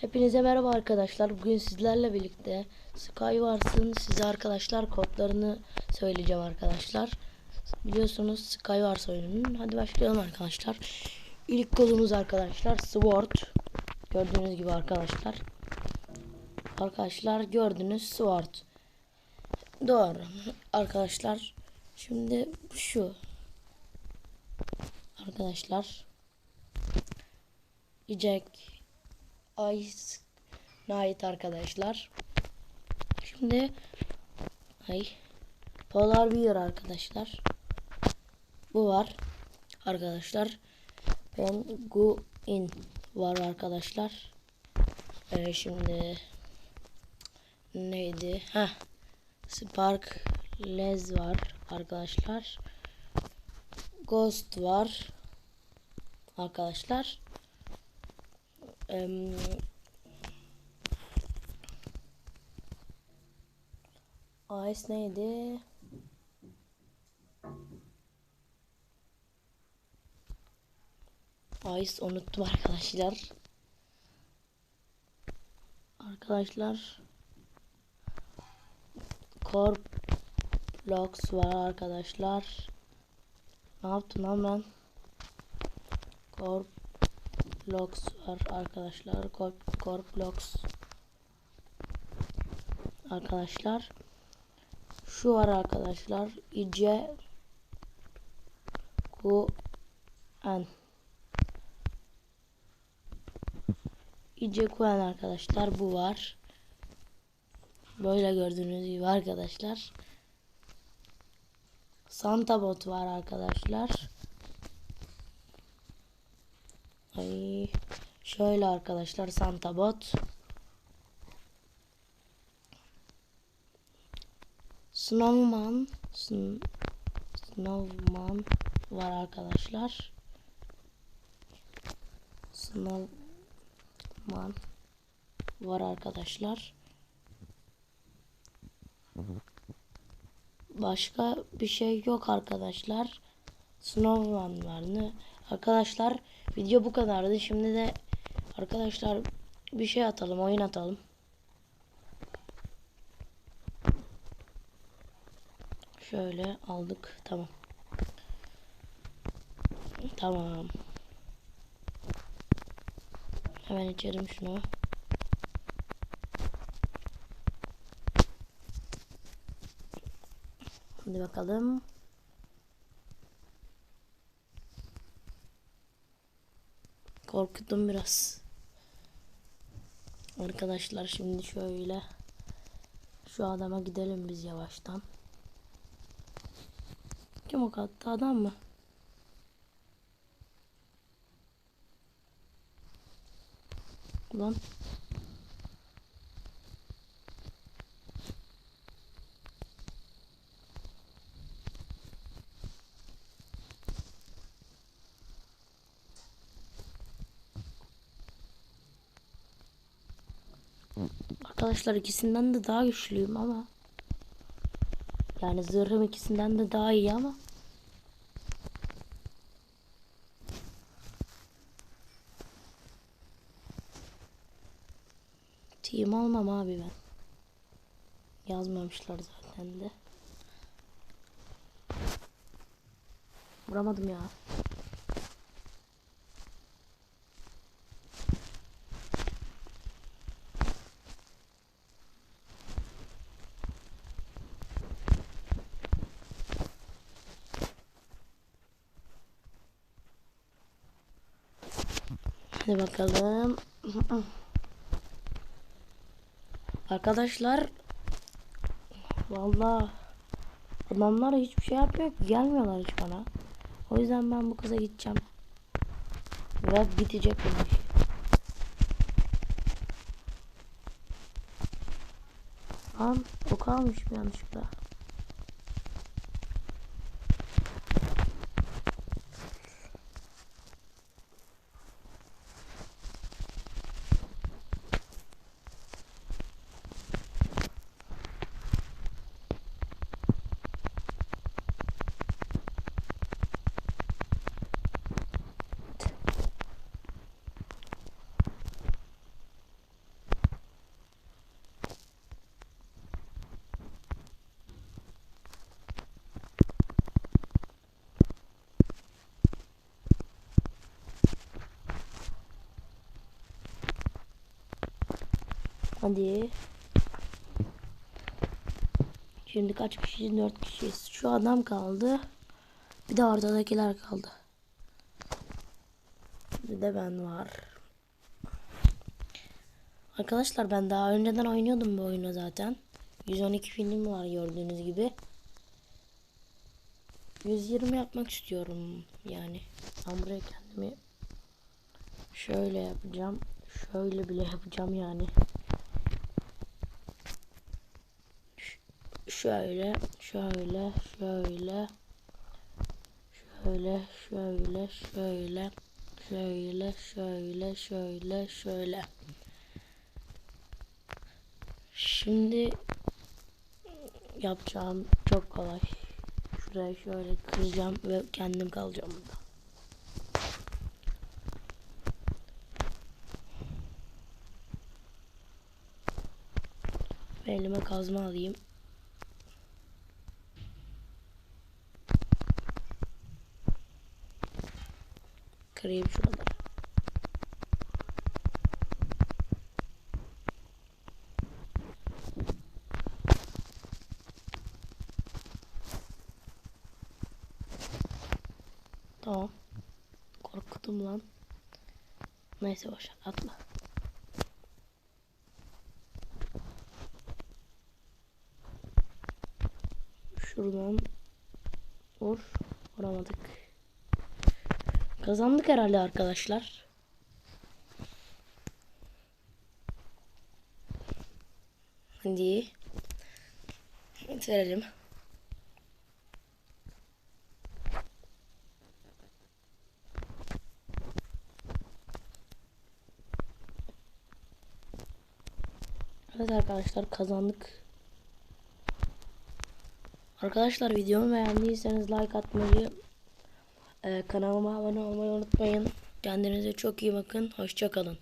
Hepinize merhaba arkadaşlar. Bugün sizlerle birlikte Skywars'ın size arkadaşlar kodlarını söyleyeceğim arkadaşlar. Biliyorsunuz Skywars oyununun. Hadi başlayalım arkadaşlar. İlk kodumuz arkadaşlar Sword. Gördüğünüz gibi arkadaşlar. Arkadaşlar gördünüz Sword. Doğru. Arkadaşlar şimdi şu. Arkadaşlar. Jack Night arkadaşlar. Şimdi ay Polar Bear arkadaşlar. Bu var arkadaşlar. Penguin var arkadaşlar. Ee, şimdi neydi? Ha. Spark Les var arkadaşlar. Ghost var arkadaşlar. Em, Ice neydi? Ice unuttum arkadaşlar. Arkadaşlar Corp Blocks var arkadaşlar. Ne yaptım lan ben? Corp Blocks var arkadaşlar. Corp, Corp Blocks. Arkadaşlar. Şu var arkadaşlar. İce Ku En. İce Kuen arkadaşlar bu var. Böyle gördüğünüz gibi arkadaşlar. Santa bot var arkadaşlar. Ay şöyle arkadaşlar Santa bot. Snowman Sn Snowman var arkadaşlar. Snowman var arkadaşlar. Başka bir şey yok arkadaşlar. Snowman var? Arkadaşlar video bu kadardı. Şimdi de arkadaşlar bir şey atalım, oyun atalım. Şöyle aldık. Tamam. Tamam. Hemen içelim şunu. Hadi bakalım. Korkuttum biraz. Arkadaşlar şimdi şöyle şu adama gidelim biz yavaştan. Kim o kattı adam mı? Ulan. Arkadaşlar ikisinden de daha güçlüyüm ama. Yani zırhım ikisinden de daha iyi ama. Team almam abi ben. Yazmamışlar zaten de. Vuramadım ya. Hadi bakalım. Arkadaşlar Vallahi adamlar hiçbir şey yapmıyor gelmiyorlar hiç bana. O yüzden ben bu kıza gideceğim. Ve bitecek bu iş. Lan o kalmış yanlışlıkla. Hadi. Şimdi kaç kişiyiz? 4 kişiyiz. Şu adam kaldı. Bir de ortadakiler kaldı. Bir de ben var. Arkadaşlar ben daha önceden oynuyordum bu oyunu zaten. 112 film var gördüğünüz gibi. 120 yapmak istiyorum yani. Ben buraya kendimi şöyle yapacağım. Şöyle bile yapacağım yani. Şöyle, şöyle, şöyle. Şöyle, şöyle, şöyle. Şöyle, şöyle, şöyle, şöyle. Şimdi yapacağım çok kolay. Şuraya şöyle kıracağım ve kendim kalacağım burada. Ve elime kazma alayım. Kırayım şurada. Tamam. Korkuttum lan. Neyse boş atma. Şuradan vur. Vuramadık. Kazandık herhalde arkadaşlar. Hadi. Bitirelim. Evet arkadaşlar kazandık. Arkadaşlar videomu beğendiyseniz like atmayı, e, kanalıma abone olmayı unutmayın. Kendinize çok iyi bakın. Hoşçakalın.